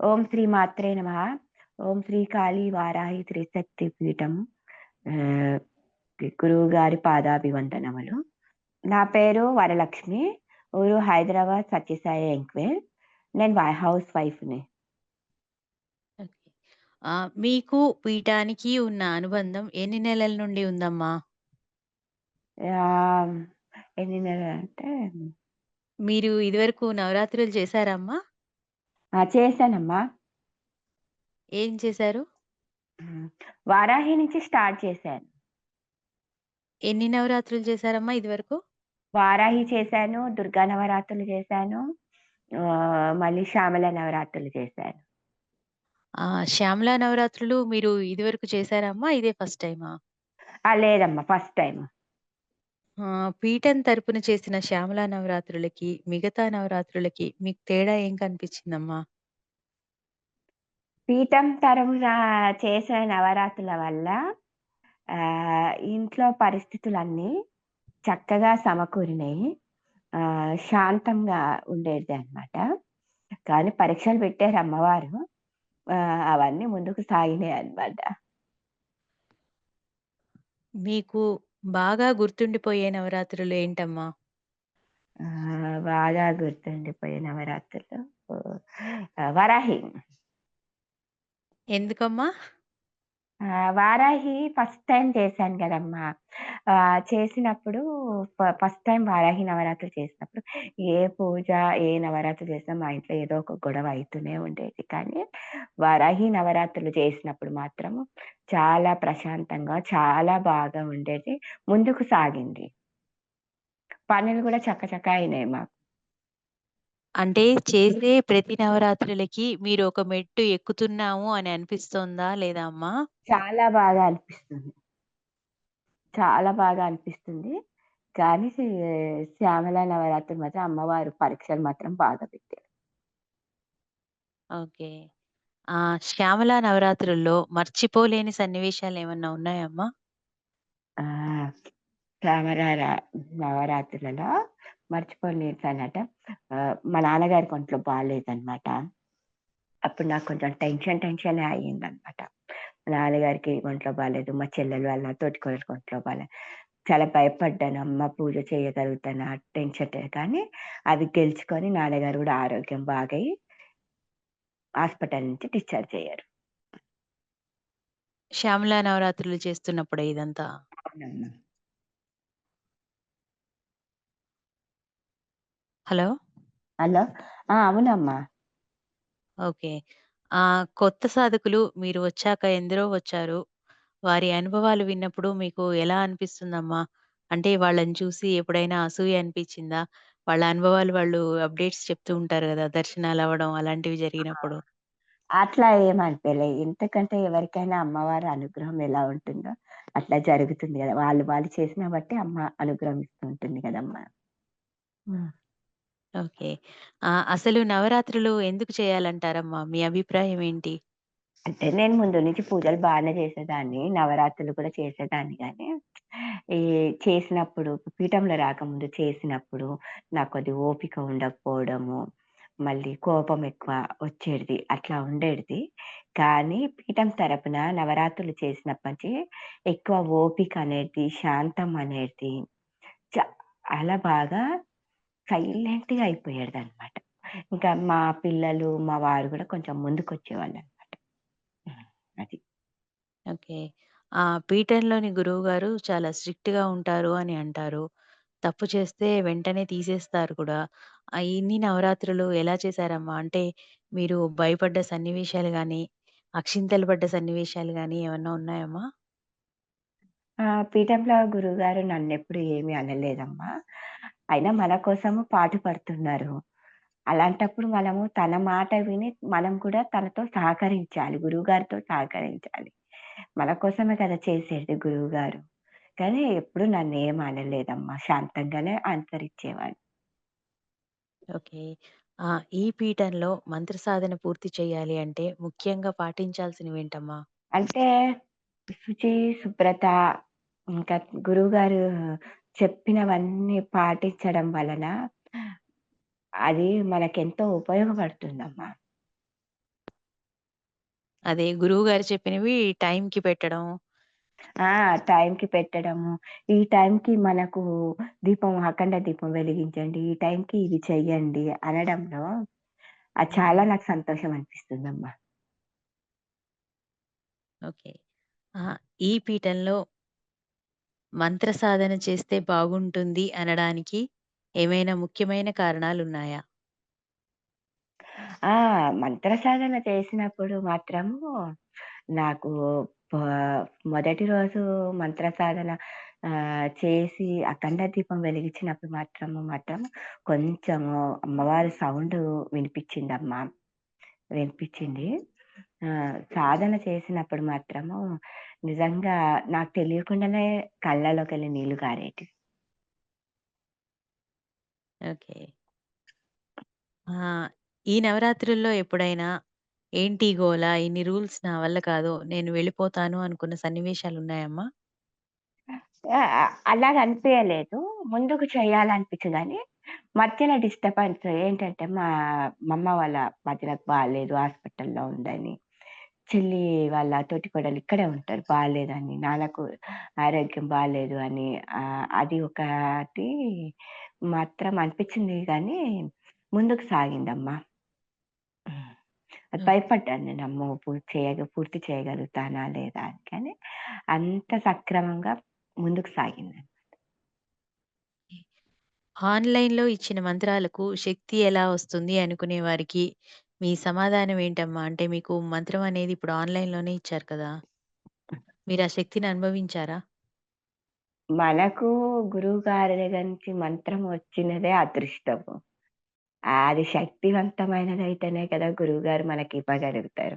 ఓం శ్రీ మాత్రే నమ. ఓం శ్రీ కాళీ వారాహి త్రిశక్తి పీఠం గురువు గారి పాదాభివందనములు. నా పేరు వరలక్ష్మి. ఊరు హైదరాబాద్ సత్యసాయి ఎంక్వేర్ నేను వై హౌస్ వైఫ్ని ఓకే. మీకు పీఠానికి ఉన్న అనుబంధం ఎన్ని నెలల నుండి ఉందమ్మా ఎన్ని నెలలు అంటే మీరు ఇదివరకు నవరాత్రులు చేశారమ్మా ఆ, చేశానమ్మా ఏం చేశారు వారాహి నుంచి స్టార్ట్ చేశాను ఎన్ని నవరాత్రులు చేశారమ్మా ఇదివరకు వారాహి చేశాను దుర్గా నవరాత్రులు చేశాను మళ్ళీ శ్యామల నవరాత్రులు చేశాను. ఆ శ్యామలా నవరాత్రులు మీరు ఇదివరకు చేశారమ్మా? ఇదే ఫస్ట్ టైమా? లేదమ్మా ఫస్ట్ టైం పీఠం తరపున చేసిన శ్యామలా నవరాత్రులకి మిగతా నవరాత్రులకి మీకు తేడా ఏం కనిపించిందమ్మా? పీఠం తరమున చేసిన నవరాత్రుల వల్ల ఇంట్లో పరిస్థితులన్నీ చక్కగా సమకూరినాయి. ఆ, శాంతంగా ఉండేది అన్నమాట. కానీ పరీక్షలు పెట్టారు అమ్మవారు. ఆ, అవన్నీ ముందుకు సాగినాయి అన్నమాట. మీకు బాగా గుర్తుండిపోయే నవరాత్రులు ఏంటమ్మా? బాగా గుర్తుండిపోయే నవరాత్రులు. ఆ, వరాహి. ఎందుకమ్మా? ఆ, వారాహి ఫస్ట్ టైం చేశాను కదమ్మా. ఆ, చేసినప్పుడు ఫస్ట్ టైం వారాహి నవరాత్రి చేసినప్పుడు ఏ పూజ ఏ నవరాత్రి చేసినా మా ఇంట్లో ఏదో ఒక గొడవ అవుతూనే ఉండేది. కానీ వారాహి నవరాత్రులు చేసినప్పుడు మాత్రం చాలా ప్రశాంతంగా చాలా బాగా ఉండేది. ముందుకు సాగింది. పనులు కూడా చక్కచక్క అయినాయి మాకు. అంటే చేసే ప్రతి నవరాత్రులకి మీరు ఒక మెట్టు ఎక్కుతున్నాము అని అనిపిస్తోందా లేదా అమ్మా? చాలా బాగా అనిపిస్తుంది. చాలా బాగా అనిపిస్తుంది. కానీ శ్రీ- శ్యామల నవరాత్రి మాత్రం అమ్మవారు పరీక్షలు మాత్రం బాగా పెట్టారు. ఓకే. ఆ శ్యామల నవరాత్రుల్లో మర్చిపోలేని సన్నివేశాలు ఏమన్నా ఉన్నాయమ్మా ఆ శ్యామల రా- నవరాత్రులలో మర్చిపోలేదు అన్నట ఆ, మా నాన్నగారికి ఒంట్లో బాగాలేదన్నమాట అప్పుడు నాకు కొంచెం టెన్షన్ టెన్షన్ అయ్యిందనమాట. మా నాన్నగారికి ఒంట్లో బాగాలేదు మా చెల్లెలు వాళ్ళ తోటికోడలికి ఒంట్లో బాగాలేదు చాలా భయపడ్డాను అమ్మ పూజ చేయగలుగుతానా టెన్షన్ కానీ అవి గెలుచుకొని నాన్నగారు కూడా ఆరోగ్యం బాగయి హాస్పిటల్ నుంచి డిశ్చార్జ్ అయ్యారు. శ్యామల నవరాత్రులు చేస్తున్నప్పుడు ఇదంతా? అవునమ్మా. హలో? హలో. ఆ, అవునమ్మా. ఓకే. ఆ కొత్త సాధకులు మీరు వచ్చాక ఎందరో వచ్చారు. వారి అనుభవాలు విన్నప్పుడు మీకు ఎలా అనిపిస్తుందమ్మా? అంటే వాళ్ళని చూసి ఎప్పుడైనా అసూయ అనిపించిందా? వాళ్ళ అనుభవాలు వాళ్ళు అప్డేట్స్ చెప్తూ ఉంటారు కదా దర్శనాలు అవ్వడం అలాంటివి జరిగినప్పుడు. అట్లా ఏమనిపించలే ఎందుకంటే ఎవరికైనా అమ్మవారి అనుగ్రహం ఎలా ఉంటుందో అట్లా జరుగుతుంది కదా. వాళ్ళు వాళ్ళు చేసిన బట్టి అమ్మ అనుగ్రహం ఇస్తూ ఉంటుంది కదమ్మా. ఓకే. ఆ అసలు నవరాత్రులు ఎందుకు చేయాలంటారమ్మా? మీ అభిప్రాయం ఏంటి? అంటే నేను ముందు నుంచి పూజలు బాగానే చేసేదాన్ని నవరాత్రులు కూడా చేసేదాన్ని కానీ ఈ చేసినప్పుడు పీఠంలో రాకముందు చేసినప్పుడు నాకు అది ఓపిక ఉండకపోవడము మళ్ళీ కోపం ఎక్కువ వచ్చేది అట్లా ఉండేది. కానీ పీఠం తరపున నవరాత్రులు చేసినప్పటి ఎక్కువ ఓపిక అనేది శాంతం అనేది చాలా బాగా సైలెంట్గా అయిపోయాడు అనమాట ఇంకా మా పిల్లలు మా వారు కూడా కొంచెం ముందుకు వచ్చేవాళ్ళు అనమాట అది. ఓకే. ఆ పీఠంలోని గురువు గారు చాలా స్ట్రిక్ట్గా ఉంటారు అని అంటారు. తప్పు చేస్తే వెంటనే తీసేస్తారు కూడా. ఆ ఇన్ని నవరాత్రులు ఎలా చేశారమ్మా? అంటే మీరు భయపడ్డ సన్నివేశాలు గాని అక్షింతలు పడ్డ సన్నివేశాలు గాని ఏమన్నా ఉన్నాయమ్మా? ఆ పీఠంలో గురువు గారు నన్ను ఎప్పుడు ఏమీ అనలేదమ్మా. అయినా మన కోసము పాటు పడుతున్నారు అలాంటప్పుడు మనము తన మాట విని మనం కూడా తనతో సహకరించాలి గురువు గారితో సహకరించాలి మన కోసమే కదా చేసేది గురువు గారు కానీ ఎప్పుడు నన్ను ఏం అనలేదమ్మా శాంతంగానే అనుసరించేవాడు ఓకే ఆ! ఈ పీఠంలో మంత్ర సాధన పూర్తి చేయాలి అంటే ముఖ్యంగా పాటించాల్సినవేంటమ్మా? అంటే శుచి, శుభ్రత ఇంకా గురువుగారు చెప్పినవన్నీ పాటించడం వలన అది మనకెంతో ఉపయోగపడుతుందమ్మా. అదే గురువుగారు చెప్పినవి టైంకి పెట్టడం. ఆ! టైంకి పెట్టడము. ఈ టైంకి మనకు దీపం అఖండ దీపం వెలిగించండి. ఈ టైంకి ఇది చెయ్యండి అనడంలో అది చాలా. నాకు సంతోషం అనిపిస్తుందమ్మా. ఓకే. ఆహా! ఈ పీఠంలో మంత్ర సాధన చేస్తే బాగుంటుంది అనడానికి ఏమైనా ముఖ్యమైన కారణాలున్నాయా? ఆ! మంత్ర సాధన చేసినప్పుడు మాత్రము నాకు మొదటి రోజు మంత్ర సాధన ఆహ్, చేసి అఖండ దీపం వెలిగించినప్పుడు మాత్రము మాత్రం కొంచెము అమ్మవారి సౌండు వినిపిచ్చిందమ్మా. వినిపించింది ఆహ్, సాధన చేసినప్పుడు మాత్రము నిజంగా నాకు తెలియకుండానే కళ్ళలోకెళ్ళి నీళ్ళు గారేటివి. ఓకే. ఆ! ఈ నవరాత్రుల్లో ఎప్పుడైనా ఏంటి గోల? ఇన్ని రూల్స్ నా వల్ల కాదు. నేను వెళ్ళిపోతాను అనుకున్న సన్నివేశాలున్నాయమ్మా? ఆ! ఆ! అలాగ అనిపియలేదు. ముందుకు చేయాలనిపించు గానీ, మధ్యలో డిస్టర్బెన్స్ ఏంటంటే, మా మమ్మ వాళ్ళ వదినకు బాలేదు హాస్పిటల్‌లో ఉందని. చెల్లి వాళ్ళ తోటి కోడలు ఇక్కడే ఉంటారు. బాలేదని, నాన్నకు ఆరోగ్యం బాలేదు అని ఆహ్, అది ఒకటి మాత్రం అనిపించింది గానీ, ముందుకు సాగిందమ్మా. హ్మ్. అది. భయపడ్డాను నేను. అమ్మో! పూర్తి చేయగ పూర్తి చేయగలుగుతానా లేదా అని. కానీ అంత సక్రమంగా ముందుకు సాగింది. ఆన్‌లైన్‌లో ఇచ్చిన మంత్రాలకు శక్తి ఎలా వస్తుంది అనుకునే వారికి మీ సమాధానం ఏంటమ్మా? అంటే మీకు మంత్రం అనేది ఇప్పుడు ఆన్‌లైన్‌లోనే ఇచ్చారు కదా! మీరు ఆ శక్తిని అనుభవించారా? మనకు గురువుగారి నుంచి మంత్రం వచ్చినదే అదృష్టము. అది శక్తివంతమైనదైతేనే కదా గురువుగారు మనకివ్వగలుగుతారు.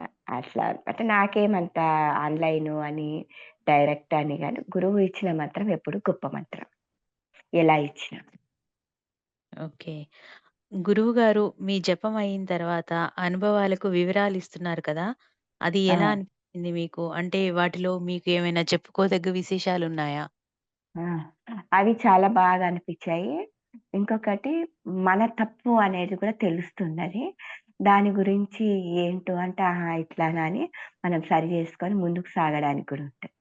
అ అట్లా అంటే నాకేమంత ఆన్‌లైను అని, డైరెక్ట్ అని గాని, గురువు ఇచ్చిన మంత్రం ఎప్పుడు గొప్ప మంత్రం. ఎలా ఇచ్చినా. ఓకే. గురువుగారు మీ జపం అయిన తర్వాత అనుభవాలకు వివరాలిస్తున్నారు కదా! అది ఆ! ఎలా అనిపించింది మీకు? అంటే వాటిలో మీకు ఏమైనా చెప్పుకోదగ్గ విశేషాలున్నాయా? ఆ! అవి చాలా బాగా అనిపిచ్చాయి. ఇంకొకటి మన తప్పు అనేది కూడా తెలుస్తుందని. దాని గురించి ఏంటో అంటే, ఆహా! ఇట్లానా అని మనం సరి జేసుకొని ముందుకు సాగడానికి కూడా ఉంటది.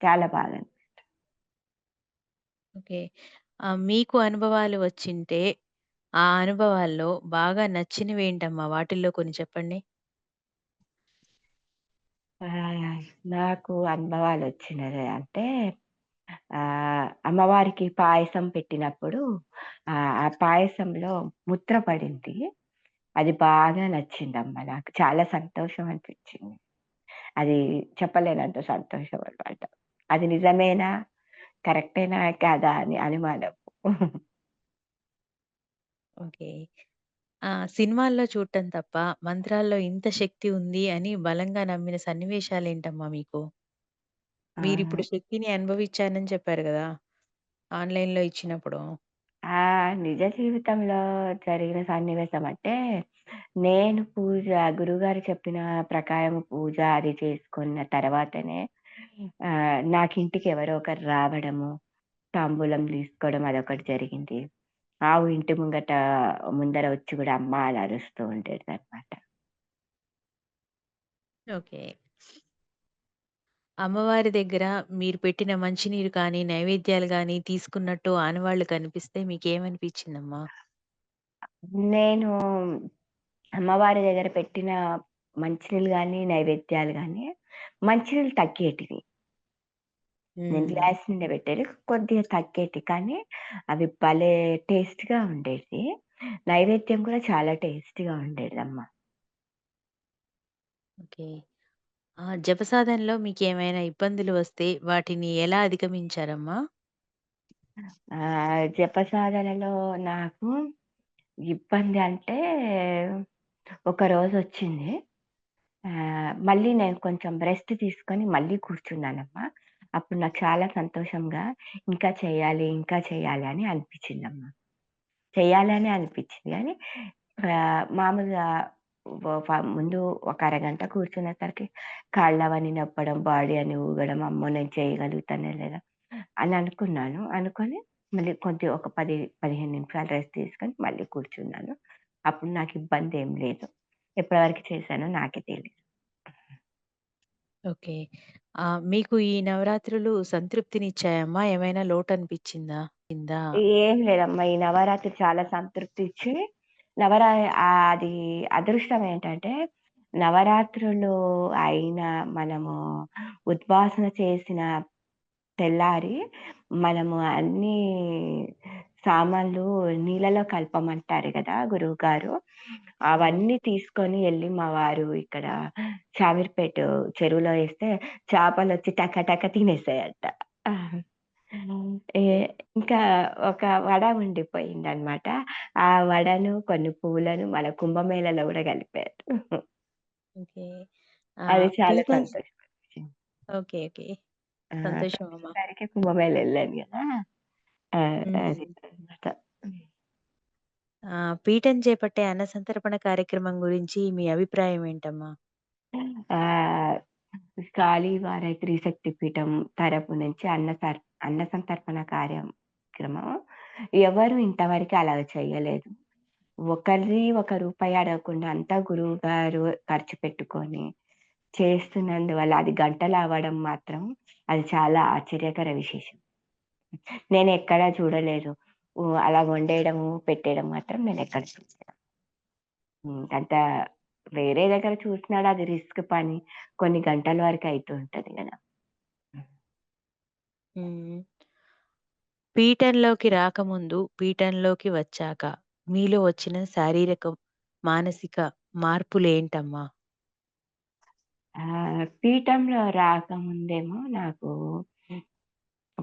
చాలా బాగా ఓకే. ఆహ్, మీకు అనుభవాలు వచ్చింటే, ఆ అనుభవాల్లో బాగా నచ్చినవేంటమ్మా? వాటిల్లో కొన్ని చెప్పండి. నాకు అనుభవాలొచ్చినది అంటే ఆహ్, అమ్మవారికి పాయసం పెట్టినప్పుడు ఆహ్, ఆ పాయసంలో ముద్ర పడింది. అది బాగా నచ్చిందమ్మ నాకు. చాలా సంతోషం అనిపిచ్చింది. అది చెప్పలేనంత సంతోషం అన్నమాట. అది నిజమేనా? కరెక్టేనా? కాదా? అని అనుమానం. ఓకే. ఆ! సినిమాల్లో చూడటం తప్ప, మంత్రాల్లో ఇంత శక్తి ఉంది అని బలంగా నమ్మిన సన్నివేశాలేంటమ్మా మీకు? ఆహా! మీరిప్పుడు శక్తిని అనుభవిచ్చానని చెప్పారు గదా! ఆన్‌లైన్‌లో ఇచ్చినప్పుడు. ఆ! నిజ జీవితంలో జరిగిన సన్నివేశం అంటే, నేను పూజ గురువుగారు చెప్పిన ప్రకారం పూజ అది చేసుకున్న తర్వాతనే నాకింటికి ఎవరో ఒకరు రావడము, తాంబూలం తీసుకోవడం అదొకటి జరిగింది. ఆవు ఇంటి ముంగట ముందర వచ్చి గూడా అమ్మ అని అరుస్తూ ఉండేదనమాట. ఓకే. అమ్మవారి దగ్గర మీరు పెట్టిన మంచినీరు కానీ, నైవేద్యాలు గానీ తీసుకున్నట్టు ఆనవాళ్ళు కనిపిస్తే మీకేమనిపిచ్చిందమ్మా? నేను అమ్మవారి దగ్గర పెట్టిన మంచినీళ్ళు గానీ, నైవేద్యాలు గానీ, మంచినీళ్ళు తగ్గేటివి. నేను. గ్లాస్ నిండా పెట్టేది. కొద్దిగా తగ్గేటియి. కానీ అవి భలే టేస్ట్‌గా ఉండేటియి. నైవేద్యం కూడా చాలా టేస్టీగా ఉండేదమ్మా. ఓకే. ఆ! జపసాధనలో మీకేమైనా ఇబ్బందులు వస్తే వాటిని ఎలా అధిగమించారమ్మా? జపసాధనలో నాకు ఇబ్బంది అంటే ఒకరోజొచ్చింది. ఆహ్, మళ్ళీ నేను కొంచెం రెస్ట్ తీసుకొని మళ్ళీ కూర్చున్నానమ్మా. అప్పుడు నాకు చాలా సంతోషంగా ఇంకా చేయాలి, ఇంకా చేయాలి అని అనిపించిందమ్మా చేయాలని అనిపించింది కానీ మామూలుగా ముందు ఒక అరగంట కూర్చునేసరికి కాళ్ళవని నొప్పడం, బాడీ అని ఊగడం, అమ్మో! నేను చేయగలుగుతానే లేదా అని అనుకున్నాను. అనుకొని మళ్ళీ కొద్దిగా ఒక 10, 15 నిమిషాలు రెస్ట్ తీసుకొని మళ్ళీ కూర్చున్నాను. అప్పుడు నాకు ఇబ్బంది ఏం లేదు. ఎప్పటి వరకు చేశానో నాకే తెలియదు ఓకే. ఆ మీకు ఈ నవరాత్రులు సంతృప్తినిచ్చాయమ్మా? ఏమైనా లోటనిపిచ్చిందా? అనిపించిందా ఏం లేదమ్మా. ఈ నవరాత్రి చాలా సంతృప్తి ఇచ్చి నవరా ఆహ్, అది అదృష్టం ఏంటంటే నవరాత్రులు అయిన మనము ఉద్వాసన చేసిన తెల్లారి మనము అన్నీ సామాన్లు నీళ్ళలో కలపమంటారు గదా! గురువుగారు. అవన్నీ తీసుకొని ఎళ్ళి మా వారు ఇక్కడ షామీర్పేట చెరువులో ఏస్తే చేపలొచ్చి టక టక తినేసాయంట. ఇంకా ఒక వడ ఉండిపోయిందనమాట. ఆ వడను, కొన్ని పూలను మన కుంభమేళలో గూడా కలిపారు. అది చాలా సంతోషమనిపించింది. ఓకే. ఓకే. సంతోషం అమ్మా. 9 తారీఖే కుంభమేళ ఎళ్ళాను గదా! ఆ! అది హ్మ్. అన్నమాట. హ్మ్. ఆహ్, పీఠం చేపట్టే అన్న సంతర్పణ కార్యక్రమం గురించి మీ అభిప్రాయం ఏంటమ్మా? ఆహ్, కాళీ వారాయి శక్తి పీఠం తరపు నుంచి అన్న సర్ అన్న సంతర్పణ కార్యక్రమం ఎవరు ఇంతవరకు అలా చేయలేదు. ఒకరిది ఒక రూపాయి అడగకుండా అంతా గురువుగారు ఖర్చు పెట్టుకొని చేస్తున్నందువల్ల అది గంటలవ్వడం మాత్రం అది చాలా ఆశ్చర్యకర విశేషం. నేనెక్కడా చూడలేదు. హ్మ్. అలా వండేయడము, పెట్టేయడం మాత్రం నేనెక్కడ చూడలేదు. హ్మ్. అంత వేరే దగ్గర చూసినాడు అది రిస్క్ పని. కొన్ని గంటల వరకు అయితూ ఉంటది. హ్మ్. పీఠంలోకి రాకముందు, పీఠంలోకి వచ్చాక మీలో వచ్చిన శారీరక, మానసిక మార్పులేంటమ్మా? ఆహ్, పీఠంలో రాకముందేమో నాకు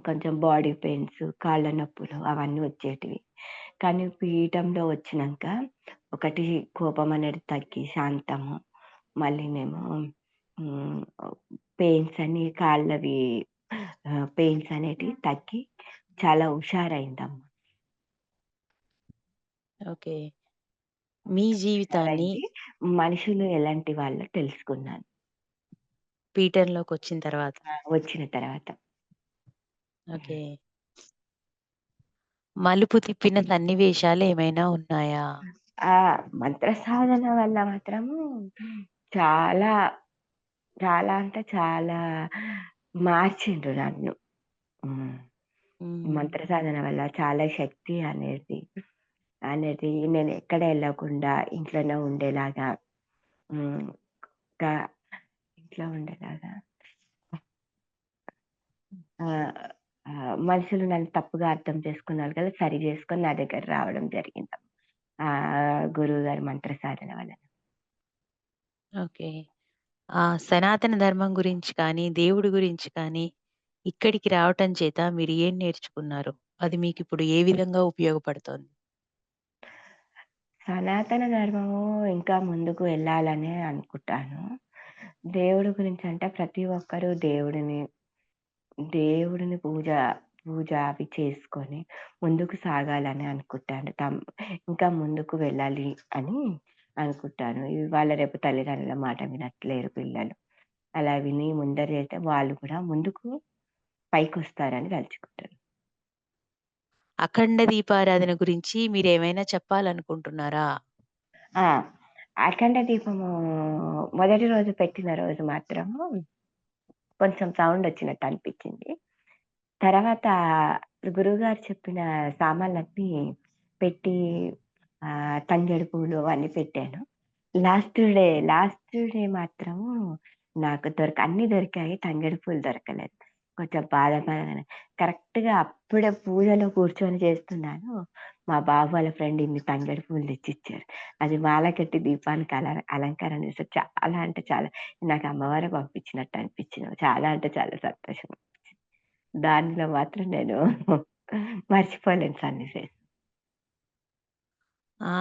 కొంచెం బాడీ పెయిన్స్, కాళ్ళ నొప్పులు అవన్నీ వచ్చేటివి. కానీ పీఠంలో వచ్చినంక ఒకటి కోపం అనేది తగ్గి శాంతము. మళ్ళీనేమో హ్మ్. పెయిన్స్ అని కాళ్ళవి పెయిన్స్ అనేటివి తగ్గి చాలా హుషారైందమ్మ. ఓకే. మీ జీవితాన్ని. మనుషులు ఎలాంటి వాళ్ళో తెలుసుకున్నాను. పీఠంలోకొచ్చిన తర్వాత. ఆ! వచ్చిన తర్వాత. ఓకే. మలుపు తిప్పిన సన్నివేశాలేమైనా ఉన్నాయా? ఆ! మంత్ర సాధన వల్ల మాత్రము చాలా, చాలా అంటే చాలా మార్చిండ్రు నన్ను. హ్మ్. హ్మ్. మంత్ర సాధన వల్ల చాలా శక్తి అనేది, అనేది నేను ఎక్కడ ఎళ్ళకుండా ఇంట్లోనే ఉండేలాగా హ్మ్. ఇంకా ఇంట్లో ఉండేలాగా ఆహ్, మనుషులు నన్ను తప్పుగా అర్థం చేసుకున్నారు కదా! సరి చేసుకొని నా దగ్గర రావడం జరిగింది. ఆహ్, గురువుగారి మంత్ర సాధన వల్ల. ఓకే. ఆ సనాతన ధర్మం గురించి కానీ, దేవుడి గురించి కానీ, ఇక్కడికి రావటం చేత మీరు ఏం నేర్చుకున్నారు? అది మీకిప్పుడు ఏ విధంగా ఉపయోగపడుతోంది? సనాతన ధర్మము ఇంకా ముందుకు వెళ్ళాలనే అనుకుంటాను. దేవుడి గురించంటే ప్రతి ఒక్కరు దేవుడిని, దేవుడిని పూజ, పూజ అవి చేసుకొని ముందుకు సాగాలని అనుకుంటాను. తం ఇంకా ముందుకు వెళ్ళాలి అని అనుకుంటాను. ఇవాళ రేపు తల్లిదండ్రుల మాట వినట్లేరు పిల్లలు. అలా విని ముందరైతే వాళ్ళు కూడా ముందుకు పైకొస్తారని తలుచుకుంటాను. అఖండ దీపారాధన గురించి మీరేమైనా చెప్పాలనుకుంటున్నారా? ఆ! అఖండ దీపము మొదటి రోజు పెట్టిన రోజు మాత్రము కొంచెం సౌండ్ వచ్చినట్టు అనిపించింది తర్వాత గురువుగారు చెప్పిన సామాన్లన్నీ పెట్టి ఆహ్, తంగేడు పూలు అన్నీ పెట్టాను. లాస్ట్ డే, లాస్ట్ డే మాత్రము నాకు దొరక అన్ని దొరికాయి. తంగేడు పూలు దొరకలేదు. కొంచెం బాధ బాధగానే కరెక్ట్‌గా అప్పుడే పూజలో కూర్చొని చేస్తున్నాను. మా బాబు వాళ్ళ ఫ్రెండ్ ఇన్ని తంగేడు పూలు తెచ్చిచ్చారు. అది మాల కట్టి దీపానికి అల అలంకారం చేస్తే చాలా అంటే చాలా నాకు అమ్మవారే పంపించినట్టు అనిపించింది. చాలా అంటే చాలా సంతోషం. దానిలో మాత్రం నేను మర్చిపోలేను సన్నివేశం. ఆ!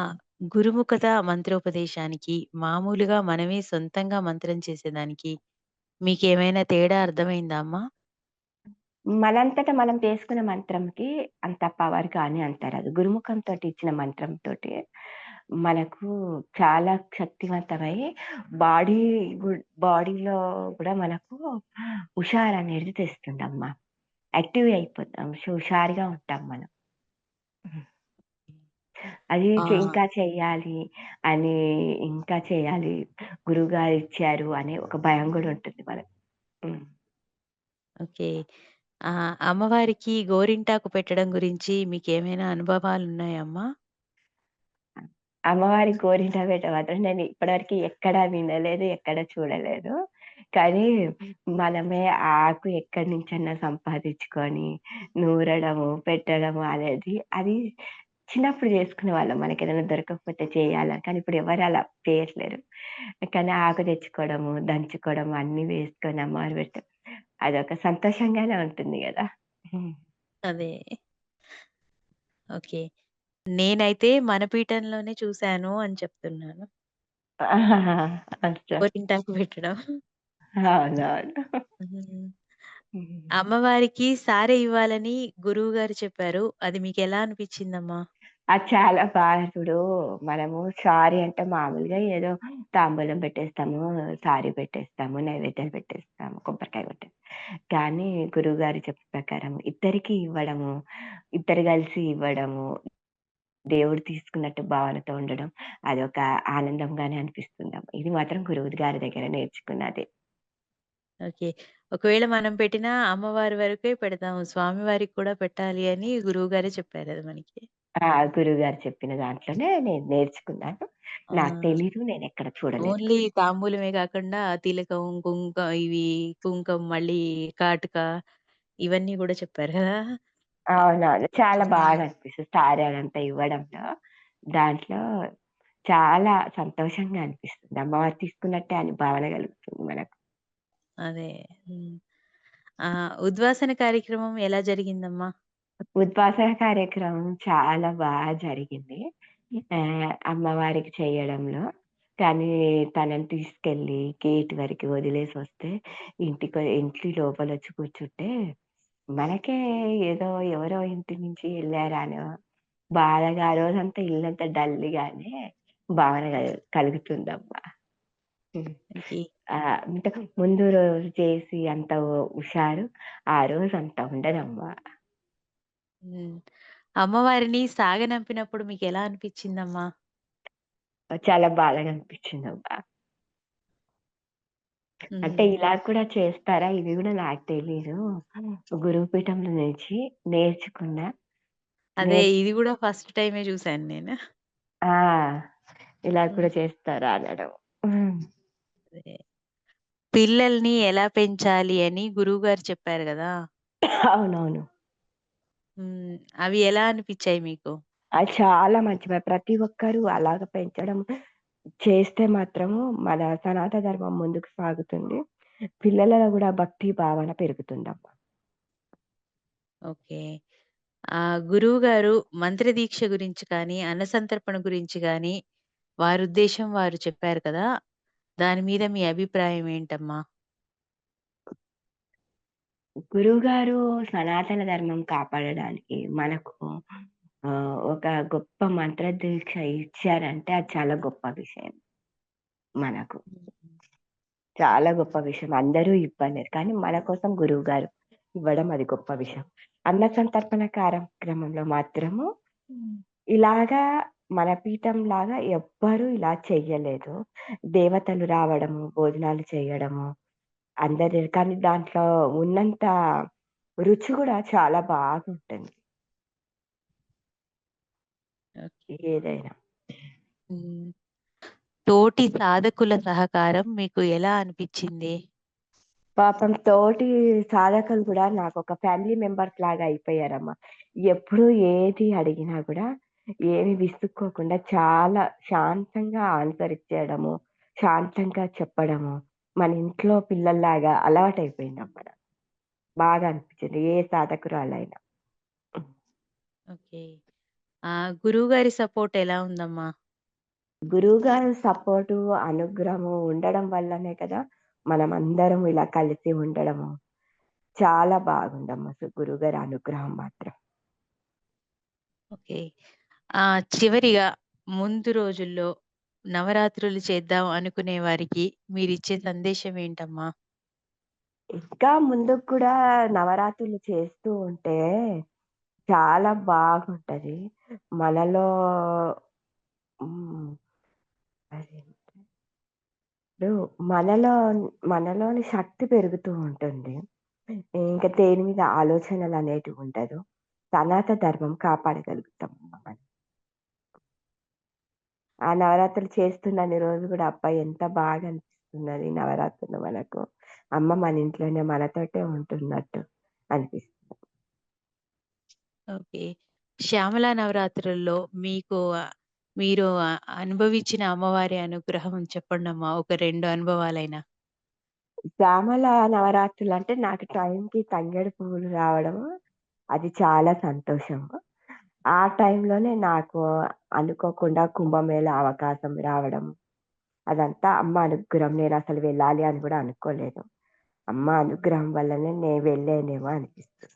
గురుముఖత మంత్రోపదేశానికి, మామూలుగా మనమే సొంతంగా మంత్రం చేసేదానికి మీకేమైనా తేడా అర్థమైందా అమ్మా? మనంతట మనం చేసుకున్న మంత్రంకి అంత పవర్ కానీ అంత రాదు. గురుముఖంతోటి ఇచ్చిన మంత్రంతోటి మనకు చాలా శక్తివంతమై బాడీ బాడీలో కూడా మనకు హుషారనేది తెస్తుందమ్మా. యాక్టివ్ అయిపోతాం. హుషారుగా ఉంటాం మనం. అది! ఇంకా చెయ్యాలి అని, ఇంకా చేయాలి గురువుగారు ఇచ్చారు అనే ఒక భయం గూడా ఉంటుంది మనకు. ఓకే. ఆ అమ్మవారికి గోరింటాకు పెట్టడం గురించి మీకేమైనా అనుభవాలు ఉన్నాయమ్మా అమ్మవారికి గోరింటాకు పెట్ట మాత్రం నేను ఇప్పటివరకు ఎక్కడా వినలేదు, ఎక్కడ చూడలేదు. కానీ మనమే ఆ ఆకు ఎక్కడి నుంచన్నా సంపాదించుకొని నూరడము, పెట్టడము అనేది అది చిన్నప్పుడు చేసుకునేవాళ్ళం. మనకేదైనా దొరకకపోతే చేయాలని. కానీ ఇప్పుడు ఎవరు అలా చేయట్లేరు. కానీ ఆకు తెచ్చుకోవడము, దంచుకోవడం అన్నీ వేసుకొని అమ్మవారు పెడితే అదొక సంతోషంగానే ఉంటుంది గదా! హ్మ్. అదే. ఓకే. నేనైతే మన పీఠంలోనే చూసాను అని చెప్తున్నాను. అచ్చా! గోరింటాకు పెట్టడం. అవునవును. హ్మ్. హ్మ్. అమ్మవారికి సారె ఇవ్వాలని గురువుగారు చెప్పారు. అది మీకెలా అనిపిచ్చిందమ్మా? అది చాలా బాగా ఇప్పుడు మనము సారీ అంటే మామూలుగా ఏదో తాంబూలం పెట్టేస్తాము, సారీ పెట్టేస్తాము, నైవేద్యాలు పెట్టేస్తాము, కొబ్బరికాయ కొట్టే కానీ గురువు గారు చెప్పిన ప్రకారం ఇద్దరికి ఇవ్వడము, ఇద్దరు కలిసి ఇవ్వడము, దేవుడు తీసుకున్నట్టు భావనతో ఉండడం అదొక ఆనందంగానే అనిపిస్తుందమ్మ. ఇది మాత్రం గురువు గారి దగ్గర నేర్చుకున్నది ఓకే. ఒకవేళ మనం పెట్టినా అమ్మవారి వరకే పెడతాము. స్వామివారికి కూడా పెట్టాలి అని గురువు గారు చెప్పారు అది మనకి. ఆ! గురువుగారు చెప్పిన దాంట్లోనే నేను నేర్చుకున్నాను. నాకు తెలీదు. నేనెక్కడ చూడలేదు. ఓన్లీ తాంబూలమే కాకుండా తిలకం, కుంక ఇవి కుంకం మళ్ళీ కాటుక ఇవన్నీ గూడా చెప్పారు కదా! అవునవును. చాలా హ్మ్. బాగా అనిపిస్తది. సారీ అదంతా ఇవ్వడంలో, దాంట్లో చాలా సంతోషంగా అనిపిస్తుంది. అమ్మవారు తీసుకున్నట్టే అని భావన కలుగుతుంది మనకు. అదే. హ్మ్. ఉద్వాసన కార్యక్రమం ఎలా జరిగిందమ్మా? ఉద్వాసన కార్యక్రమం చాలా బా జరిగింది. ఆహ్, అమ్మవారికి చేయడంలో. కానీ తనని తీసుకెళ్ళి గేట్ వరకు వదిలేసొస్తే ఇంటికి ఇంటి లోపలొచ్చి కూర్చుంటే, మనకే ఏదో ఎవరో ఇంటి నుంచి ఎళ్ళారనో బాధగా ఆ రోజంతా ఇల్లంతా డల్‌గానే భావన కల్ కలుగుతుందమ్మా. హ్మ్. ఓకే. ఆహ్, అంటే ముందు రోజు చేసి అంత హుషారు, ఆ రోజు అంత ఉండదమ్మా. హ్మ్. అమ్మవారిని సాగనంపినప్పుడు మీకెలా అనిపిచ్చిందమ్మా? చాలా బాధగా అనిపించిందబ్బా. అంటే హ్మ్. ఇలా కూడా చేస్తారా? ఇది గూడా నాకు తెలీదు. గురువు పీఠంలో నుంచి నేర్చుకున్నా. అదే నేర్చు ఇది గూడా ఫస్ట్ టైమే చూసాను నేను. ఆ! ఇలా హ్మ్. కూడా చేస్తారా అనడం. హ్మ్. అదే. పిల్లల్ని ఎలా పెంచాలి అని గురువుగారు చెప్పారు గదా! అవునవును. హ్మ్. అవి ఎలా అనిపిచ్చాయి మీకు? అది చాలా మంచివి. ప్రతి ఒక్కరు అలాగ పెంచడం చేస్తే మాత్రము మన సనాతన ధర్మం ముందుకు సాగుతుంది. పిల్లలలో గూడా భక్తి భావన పెరుగుతుందమ్మా. ఓకే. ఆహ్, గురువుగారు మంత్రదీక్ష గురించి కానీ, అన్నసంతర్పణ గురించి గానీ, వారుద్దేశం వారు చెప్పారు కదా! దాని మీద మీ అభిప్రాయం ఏంటమ్మా? గురువుగారు సనాతన ధర్మం కాపాడడానికి మనకు ఒక గొప్ప మంత్ర దీక్ష ఇచ్చారంటే అది చాలా గొప్ప విషయం మనకు. చాలా గొప్ప విషయం. అందరూ ఇవ్వలేరు. కానీ మన కోసం గురువుగారు ఇవ్వడం అది గొప్ప విషయం. అన్న సంతర్పణ కార్యక్రమంలో మాత్రము ఇలాగా మన పీఠం లాగా ఎవ్వరు ఇలా చెయ్యలేదు. దేవతలు రావడము, భోజనాలు చేయడము, అందరి కానీ దాంట్లో ఉన్నంత రుచి గూడా చాలా బాగుంటుంది. ఓకే. ఏదైనా. హ్మ్. తోటి సాధకుల సహకారం మీకు ఎలా అనిపిచ్చింది? పాపం తోటి సాధకులు గూడా నాకొక ఫ్యామిలీ మెంబర్స్ లాగా అయిపోయారమ్మా. ఎప్పుడు ఏది అడిగినా గూడా ఏమి విసుక్కోకుండా చాలా శాంతంగా ఆన్సర్ ఇచ్చేయడము, శాంతంగా చెప్పడము, మన ఇంట్లో పిల్లల్లాగా అలవాటయిపోయిందమ్మా నాకు. బాగా అనిపించింది. ఏ సాధకురాలైనా. ఓకే. ఆ! గురువుగారి సపోర్ట్ ఎలా ఉందమ్మా? గురువుగారి సపోర్టు, అనుగ్రహము ఉండడం వల్లనే కదా మనమందరం ఇలా కలిసి ఉండడము. చాలా బాగుందమ్మా సు గురువుగారి అనుగ్రహం మాత్రం. ఓకే. ఆహ్, చివరిగా ముందు రోజుల్లో నవరాత్రులు చేద్దాం అనుకునే వారికి మీరిచ్చే సందేశం ఏంటమ్మా? ఇంకా ముందుకు కూడా నవరాత్రులు చేస్తూ ఉంటే చాలా బాగుంటది. మనలో హ్మ్. అదేంటి ఇప్పుడు మనలో మనలోని శక్తి పెరుగుతూ ఉంటుంది. ఇంక దేని మీద ఆలోచనలనేటివి ఉండదు. సనాతన ధర్మం కాపాడగలుగుతాం మనం. ఆ నవరాత్రులు చేస్తున్నన్ని రోజులు గూడా అబ్బా! ఎంత బాగా అనిపిస్తున్నది నవరాత్రులు మనకు. అమ్మ మన ఇంట్లోనే మనతోటే ఉంటున్నట్టు అనిపిస్తుంది. ఓకే. శ్యామల నవరాత్రుల్లో మీకు మీరు అనుభవించిన అమ్మవారి అనుగ్రహం చెప్పండమ్మా. ఒక 2 అనుభవాలైనా. శ్యామల నవరాత్రులంటే నాకు టైంకి తంగేడు పువ్వులు రావడము, అది చాలా సంతోషము. ఆ టైంలోనే నాకు అనుకోకుండా కుంభమేళ అవకాశం రావడం, అదంతా అమ్మ అనుగ్రహం. నేనసలు వెళ్ళాలి అని గూడా అనుకోలేదు. అమ్మ అనుగ్రహం వల్లనే నేను వెళ్ళానేమో అనిపిస్తుంది.